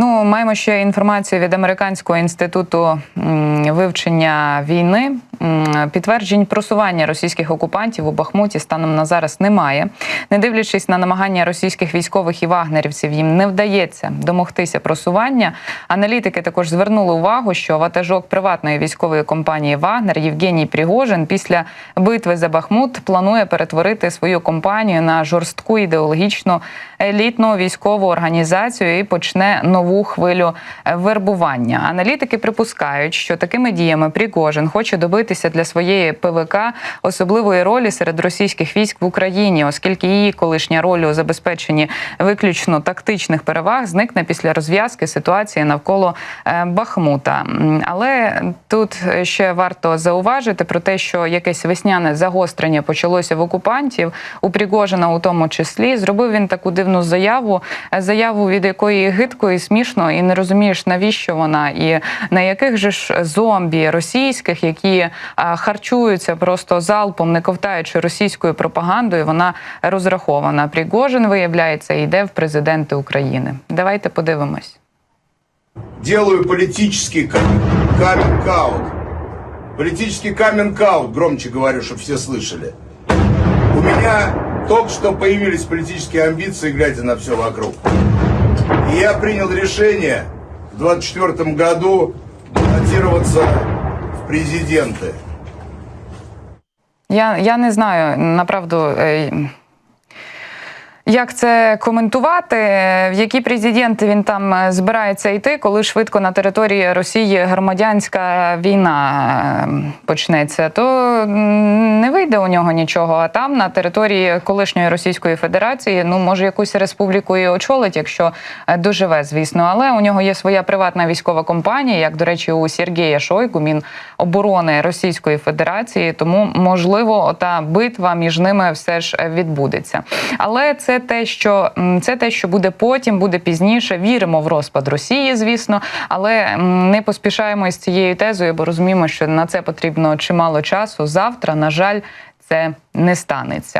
Ну, маємо ще інформацію від американського інституту вивчення війни. Підтверджень просування російських окупантів у Бахмуті станом на зараз немає. Не дивлячись на намагання російських військових і вагнерівців, їм не вдається домогтися просування. Аналітики також звернули увагу, що ватажок приватної військової компанії Вагнер Євгеній Пригожин після битви за Бахмут планує перетворити свою компанію на жорстку ідеологічну елітну військову організацію і почне нову хвилю вербування. Аналітики припускають, що такими діями Пригожин хоче добитися для своєї ПВК особливої ролі серед російських військ в Україні, оскільки її колишня роль у забезпеченні виключно тактичних переваг зникне після розв'язки ситуації навколо е, Бахмута. Але тут ще варто зауважити про те, що якесь весняне загострення почалося в окупантів у Пригожина, у тому числі. Зробив він таку дивну заяву, е, заяву, від якої гидко і смішно, і не розумієш, навіщо вона, і на яких же ж зомбі російських, які харчуються просто залпом, не ковтаючи російською пропагандою, вона розрахована. Пригожин, виявляється, йде в президенти України. Давайте подивимось. делаю политический каминг-аут. Политический каминг-аут, громче говорю, чтобы все слышали. У меня только что появились политические амбиции, глядя на все вокруг. И я принял решение в 24 году баллотироваться в президенты. Я, я не знаю направду. як це коментувати? В які президенти він там е, збирається йти, коли швидко на території Росії громадянська війна е, почнеться, то не вийде у нього нічого. А там на території колишньої Російської Федерації, ну може якусь республіку і очолить, якщо е, доживе, звісно. Але у нього є своя приватна військова компанія, як до речі, у Сергія Шойгу, Міноборони Російської Федерації. Тому можливо, ота битва між ними все ж е, відбудеться. Але це те, що це те, що буде потім, буде пізніше. Віримо в розпад Росії, звісно, але не поспішаємо із цією тезою, бо розуміємо, що на це потрібно чимало часу. Завтра, на жаль, це не станеться.